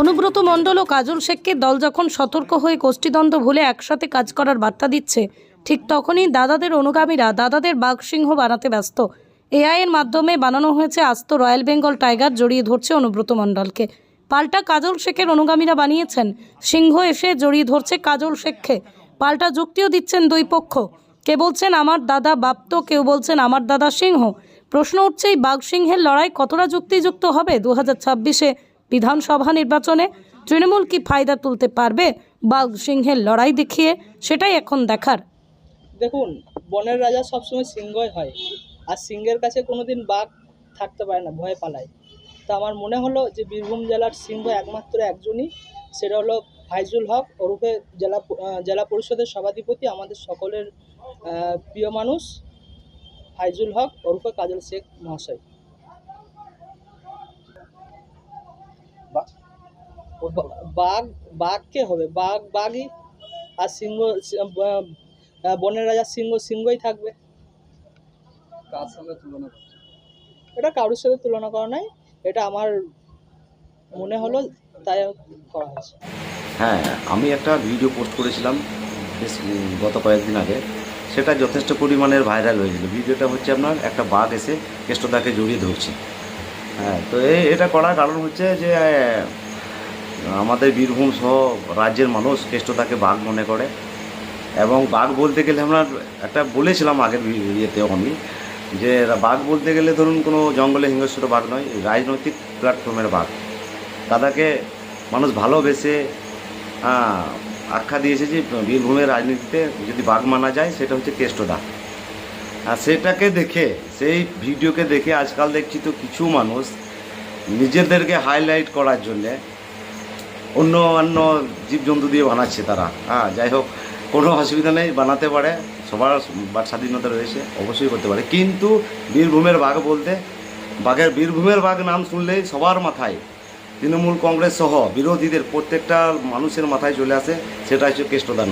অনুব্রত মণ্ডল ও কাজল শেখকে দল যখন সতর্ক হয়ে গোষ্ঠীদ্বন্দ্ব ভুলে একসাথে কাজ করার বার্তা দিচ্ছে, ঠিক তখনই দাদাদের অনুগামীরা দাদাদের বাঘসিংহ বানাতে ব্যস্ত। এআই এর মাধ্যমে বানানো হয়েছে আস্ত রয়্যাল বেঙ্গল টাইগার জড়িয়ে ধরছে অনুব্রত মণ্ডলকে। পাল্টা কাজল শেখের অনুগামীরা বানিয়েছেন, সিংহ এসে জড়িয়ে ধরছে কাজল শেখকে। পাল্টা যুক্তিও দিচ্ছেন দুই পক্ষ। কে বলছেন আমার দাদা বাপ্ত, কেউ বলছেন আমার দাদা সিংহ। প্রশ্ন উঠছে, এই বাঘ সিংহের লড়াই কতটা যুক্তিযুক্ত হবে? দু হাজার ছাব্বিশে বিধানসভা নির্বাচনে তৃণমূল কি ফায়দা তুলতে পারবে? বাঘ সিংহের লড়াই দেখিয়ে সেটাই এখন দেখার। দেখুন, বনের রাজা সবসময় সিংহই হয়। আর সিংহের কাছে কোনোদিন বাঘ থাকতে পারে না, ভয় পালায়। তা আমার মনে হলো যে বীরভূম জেলার সিংহ একমাত্র একজনই, সেটা হলো ফাইজুল হক ওরূপে জেলা জেলা পরিষদের সভাধিপতি আমাদের সকলের প্রিয় মানুষ ফাইজুল হক ওরূপে কাজল শেখ মহাশয়। বা- বাঘ বাঘ কে হবে? বাঘ বাঘই আর সিংহ বনের রাজা সিংহ সিংহই থাকবে। কার সঙ্গে তুলনা এটা কারোর সাথে তুলনা করা নাই। এটা আমার মনে হলো তাই হয়েছে। হ্যাঁ আমি একটা ভিডিও পোস্ট করেছিলাম গত কয়েকদিন আগে। সেটা যথেষ্ট পরিমাণের ভাইরাল হয়েছিল ভিডিওটা হচ্ছে আপনার একটা বাঘ এসে কেষ্টদাকে জড়িয়ে ধরছে। হ্যাঁ তো এটা করার কারণ হচ্ছে যে আমাদের বীরভূম সহ রাজ্যের মানুষ কেষ্টদাকে বাঘ মনে করে। এবং বাঘ বলতে গেলে আমরা একটা বলেছিলাম আগের ইয়েতেও আমি যে, বাঘ বলতে গেলে ধরুন কোনো জঙ্গলে হিংস্র বাঘ নয়, রাজনৈতিক প্ল্যাটফর্মের বাঘ। দাদাকে মানুষ ভালোবেসে আখ্যা দিয়েছে যে বীরভূমের রাজনীতিতে যদি বাঘ মানা যায়, সেটা হচ্ছে কেষ্টদা। আর সেটাকে দেখে, সেই ভিডিওকে দেখে আজকাল দেখছি তো কিছু মানুষ নিজেদেরকে হাইলাইট করার জন্যে অন্য অন্য জীবজন্তু দিয়ে বানাচ্ছে তারা। হ্যাঁ যাই হোক, কোনো অসুবিধা নেই, বানাতে পারে, সবার বাক স্বাধীনতা রয়েছে, অবশ্যই করতে পারে। কিন্তু বীরভূমের বাঘ বলতে, বাঘের বীরভূমের বাঘ নাম শুনলেই সবার মাথায় তৃণমূল কংগ্রেস সহ বিরোধীদের প্রত্যেকটা মানুষের মাথায় চলে আসে সেটা হচ্ছে কেষ্টদার নাম।